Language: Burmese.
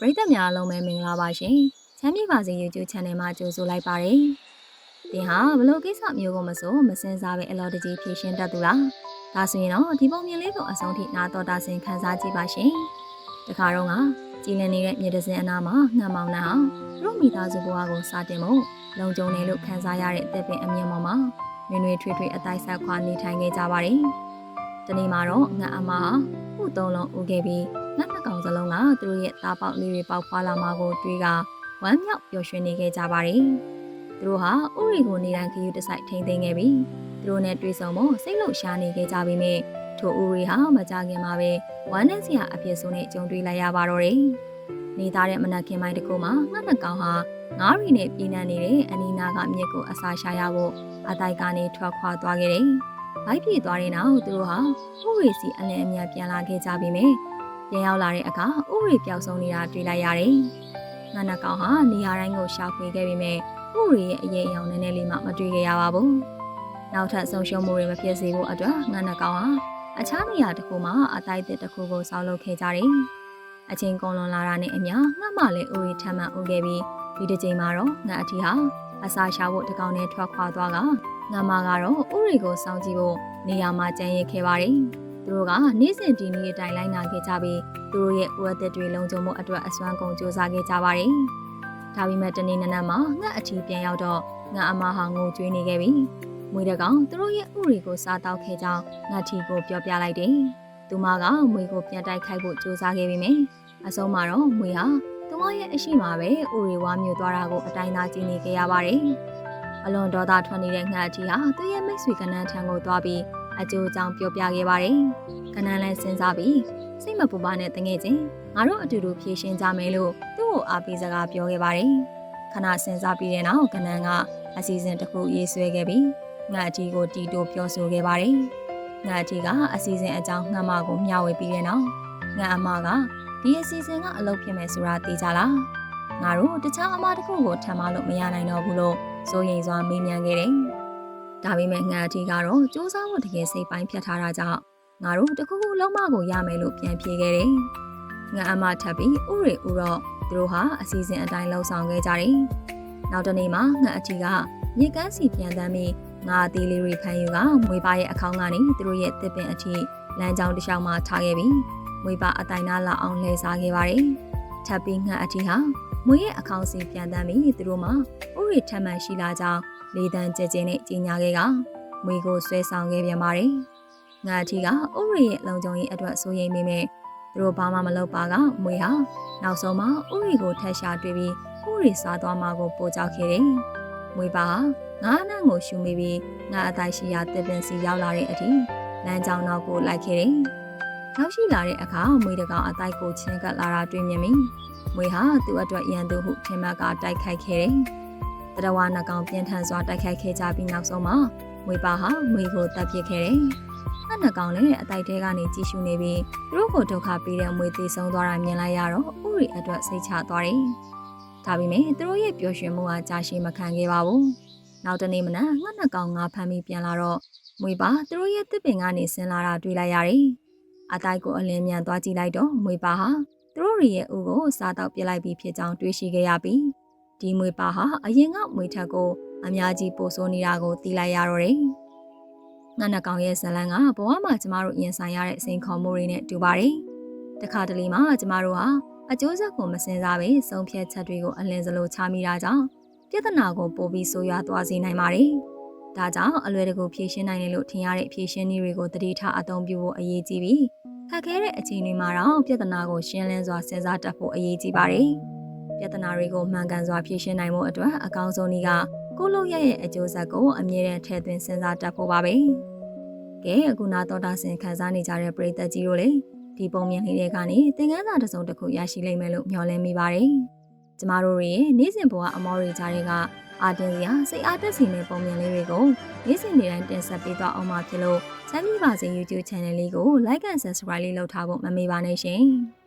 ပရိသတ်များအားလုံးပဲမင်္ဂလာပါရှင်ချမ်းမြေပါစေ YouTube Channel မှာကြိုဆိုလိုက်ပါတယ်တင်ဟာဘလို့ကိစ္စမျိုးကိုမဆိုမစင်စားပဲအလော်တကြီးဖြည့်ရှင်းတတ်သူလားဒါဆိုရင်တော့ဒီပုံမြင်လေးကိုအဆုံးထိနာတော်တာဆင်ခန်းစားကြည့်ပါရှင်တခါတော့ကကြည်လင်နေတဲ့မြေတစင်အနာမှာငှမ်းမောင်းနှံအောင်သူတို့မိသားစုဘဝကိုစတင်ဖို့လုံခြုံတယ်လို့ခန်းစားရတဲ့အသက်ပင်အမြင့်ပေါ်မှာနွေနွေထွေထွေအတိုင်းဆက်ခွာနေထိုင်ခဲ့ကြပါတယ်ဒီနေ့မှာတော့ငှက်အမဟာခုသုံးလုံးဥခဲ့ပြီးငှက် နှစ်ကောင်စလုံးကသူတို့ရဲ့သားပေါက်လေးတွေပေါက်ဖွာလာမှာကိုတွေးကဝမ်းမြောက်ပျော်ရွှင်နေခဲ့ကြပါတယ်သူတို့ဟာဥရီကိုနေတိုင်းခရီးတစ်ဆိုင်ထိန်သိမ်းခဲ့ပြီးသူတို့နဲ့တွေ့ဆုံဖို့စိတ်လှုပ်ရှားနေခဲ့ကြပြီးမြဲထိုဥရီဟာမကြခင်မှာပဲဝမ်းနဲ့စရာအဖြစ်ဆုံးနဲ့ကြုံတွေ့လိုက်ရပါတော့တယ်နေသားတဲ့မနက်ခင်းပိုင်းတစ်ခုမှာငှက်နှစ်ကောင်ဟာငါးရီနဲ့ပြည်နှံနေတဲ့အနီနာကမြစ်ကိုအစာရှာရဖို့အတိုက်ကနေထွက်ခွာသွားခဲ့တယ်။ဘိုက်ပြေသွားတဲ့နောက်သူတို့ဟာဥရီစီအလင်းအမြပြန်လာခဲ့ကြပြီးမြဲ ပြန်ရောက်လာတဲ့အခါဥရီပျောက်ဆုံးနေတာတွေ့လိုက်ရတယ်။ငါးနှစ်ကောင်ဟာနေရာတိုင်းကိုရှာဖွေခဲ့ပြီးမြဲဥရီရဲ့အရေးအယောင်နည်းနည်းလေးမှမတွေ့ခဲ့ရပါဘူး။နောက်ထပ်ဆုံးရှုံးမှုတွေမဖြစ်စေဖို့အတွက်ငါးနှစ်ကောင်ဟာအခြားနေရာတစ်ခုမှာအတိုက်တစ်တစ်ခုကိုဆောက်လုပ်ခဲ့ကြတယ်။အချင်းကုန်လွန်လာတာနဲ့အမျှငှက်မလည်းဥရီထမ်းမှန်ဥခဲ့ပြီးဒီတစ်ချိန်မှာတော့ငါအထီဟာအစာရှာဖို့တကောင်နဲ့ထွက်ခွာသွားကငါမကတော့ဥရီကိုစောင့်ကြည့်ဖို့နေရာမှာကြံရစ်ခဲ့ပါတယ်။ သူတို့ကနေ့စဉ်ဒီနေ့တိုင်လိုက်နာခဲ့ကြပြီးသူတို့ရဲ့ဥရသက်တွေလုံခြုံမှုအတွက်အစွမ်းကုန်စူးစမ်းခဲ့ကြပါတယ်။ဒါပေမဲ့တနေ့နနက်မှာငါအထီပြန်ရောက်တော့ငါအမဟာငိုကြွေးနေခဲ့ပြီ။မွေတကောင်သူတို့ရဲ့ဥရီကိုစားတောက်ခဲ့ကြောင်းငါထီကိုပြောပြလိုက်တယ်။သူမကမွေကိုပြန်တိုက်ခိုက်ဖို့စူးစမ်းခဲ့ပြီးမြဲအဆုံးမှာတော့မွေဟာသူမရဲ့အရှိမပဲဥရီဝါမျိုးသွားတာကိုအတိုင်းသားကြည့်နေကြရပါတယ်။အလွန်ဒေါသထွက်နေတဲ့ငှက်အကြီးဟာသူ့ရဲ့မိတ်ဆွေကနန်းထံကိုသွားပြီး အကျိုးအကြောင်းပြောပြခဲ့ပါတယ်။ကနန်းလည်းစဉ်းစားပြီးစိတ်မပူပါနဲ့တငယ်ချင်းငါတို့အတူတူဖြေရှင်းကြမယ်လို့သူ့ကိုအားပေးစကားပြောခဲ့ပါတယ်။ခဏစဉ်းစားပြီးတဲ့နောက်ကနန်းကအစီအစဉ်တစ်ခုရေးဆွဲခဲ့ပြီးငှက်အကြီးကိုတီတိုပြောဆိုခဲ့ပါတယ်။ငှက်အကြီးကအစီအစဉ်အကြောင်းငှက်မကိုမျှဝေပြီးတဲ့နောက်ငှက်အမကဒီအစီအစဉ်ကအလုပ်ဖြစ်မယ်ဆိုတာသိကြလားငါတို့တခြားအမတစ်ခုကိုထမ်းမလို့မရနိုင်တော့ဘူးလို့စိုးရိမ်စွာမေးမြန်းခဲ့တယ် ဒါပေမဲ့ငါအတီကတော့စူးစမ်းဖို့တကယ်စိတ်ပိုင်းဖြတ်ထားတာကြောင့်ငါတို့တခုခုလုံးမကိုရမယ်လို့ပြန်ပြေခဲ့တယ်ငါအမထပ်ပြီးဥရိဥတော့သူတို့ဟာအစီအစဉ်အတိုင်းလှုပ်ဆောင်ခဲ့ကြတယ်နောက်တနေ့မှာငါအတီကမြေကမ်းစီပြန်တမ်းပြီးငါအသေးလေးတွေဖန်ယူကမွေပါရဲ့အခေါင်းကနေသူတို့ရဲ့တစ်ပင်အထိလမ်းကြောင်းတစ်လျှောက်မှာထားခဲ့ပြီးမွေပါအတိုင်နာလာအောင်လှည့်စားခဲ့ပါတယ်။ထပ်ပြီးငှက်အတီဟာမွေရဲ့အခေါင်စီပြန်တမ်းပြီးသူတို့မှဥရိထမ်းမှန်ရှိလာကြောင်း လေးတန်းကြဲကြဲနဲ့ကြီးညာခဲ့ကမွေကိုဆွဲဆောင်ခဲ့ပြန်ပါတယ်။ငှက်အတီကဥရိရဲ့လုံခြုံရေးအတွက်စိုးရိမ်မိမဲ့သူတို့ဘာမှမလုပ်ပါကမွေဟာနောက်ဆုံးမှဥရိကိုထက်ရှာတွေ့ပြီးဥရိစားသွားမှာကိုပို့ကြောက်ခဲ့တယ်။မွေပါငါးနန်းကိုရှူမိပြီးငါအတိုင်းရှိရာတစ်ပင်စီရောက်လာတဲ့အထိလမ်းကြောင်းနောက်ကိုလိုက်ခဲ့တယ်။ရောက်ရှိလာတဲ့အခါမွေတကောင်အတိုက်ကိုချင်းကပ်လာတာတွေ့မြင်ပြီ။မွေဟာသူ့အတွက်ရန်သူဟုထင်မှတ်ကတိုက်ခိုက်ခဲ့တယ်။ တရဝနှကောင်ပြင်းထန်စွာတိုက်ခိုက်ခဲ့ကြပြီးနောက်ဆုံးမှာမွေပါဟာမွေကိုတပ်ပစ်ခဲ့တယ်။အနှကောင်လည်းအတိုက်တဲကနေကြည့်ရှုနေပြီးသူတို့ကိုဒုက္ခပေးတဲ့မွေသေးဆုံးသွားတာမြင်လိုက်ရတော့ဥရီအတွက်စိတ်ချသွားတယ်။ဒါပေမဲ့သူတို့ရဲ့ပျော်ရွှင်မှုဟာကြာရှည်မခံခဲ့ပါဘူး။နောက်တနေ့မနက်ငှက်နှကောင်ငါဖမ်းပြီးပြန်လာတော့မွေပါသူတို့ရဲ့တစ်ပင်ကနေဆင်းလာတာတွေ့လိုက်ရတယ်။အတိုက်ကိုအလင်းမြန်သွားကြည့်လိုက်တော့မွေပါဟာသူတို့ရဲ့ဥကိုစားတော့ပြစ်လိုက်ပြီးဖြစ်ကြောင်းတွေးရှိခဲ့ရပြီး ဒီမွေပါဟာအရင်ကမွေထက်ကိုအများကြီးပိုဆိုးနေတာကိုသိလိုက်ရတော့တယ်။ငါနှကောင်ရဲ့ဇလန်ကဘဝမှာကျမတို့ရင်ဆိုင်ရတဲ့စိန်ခေါ်မှုတွေနဲ့တူပါတယ်။တခါတလေမှာကျမတို့ဟာအကျိုးဆက်ကိုမစင်စားပဲဆုံးဖြတ်ချက်တွေကိုအလင်းစလိုချမိတာကြောင့်ပြဿနာကိုပိုပြီးဆိုးရွားသွားစေနိုင်ပါတယ်။ဒါကြောင့်အလွယ်တကူဖြေရှင်းနိုင်တယ်လို့ထင်ရတဲ့ဖြေရှင်းနည်းတွေကိုတတိထားအသုံးပြုဖို့အရေးကြီးပြီးခက်ခဲတဲ့အချိန်တွေမှာတော့ပြဿနာကိုရှင်းလင်းစွာစဉ်းစားတတ်ဖို့အရေးကြီးပါတယ်။ ပြဿနာတွေကိုမှန်ကန်စွာဖြေရှင်းနိုင်ဖို့အတွက်အကောင်းဆုံးနည်းကကိုယ့်လုပ်ရရဲ့အကျိုးဆက်ကိုအမြဲတမ်းထည့်သွင်းစဉ်းစားတတ်ဖို့ပါပဲ။ကဲအခုနာတော်တာဆင်ခံစားနေကြတဲ့ပရိသတ်ကြီးတို့လည်းဒီပုံမြင်လေးတွေကနေသင်ခန်းစာတစ်စုံတစ်ခုရရှိလိမ့်မယ်လို့မျှော်လင့်မိပါတယ်။ကျမတို့ရဲ့နေ့စဉ်ဘဝအမောတွေကြားတွေကအာတင်စရာစိတ်အားတက်စီတဲ့ပုံမြင်လေးတွေကိုနေ့စဉ်နေ့တိုင်းတင်ဆက်ပေးသွားအောင်မှာဖြစ်လို့ချမ်းမြေပါစေ YouTube Channel လေးကို Like and Subscribe လေးလုပ်ထားဖို့မမေ့ပါနဲ့ရှင်။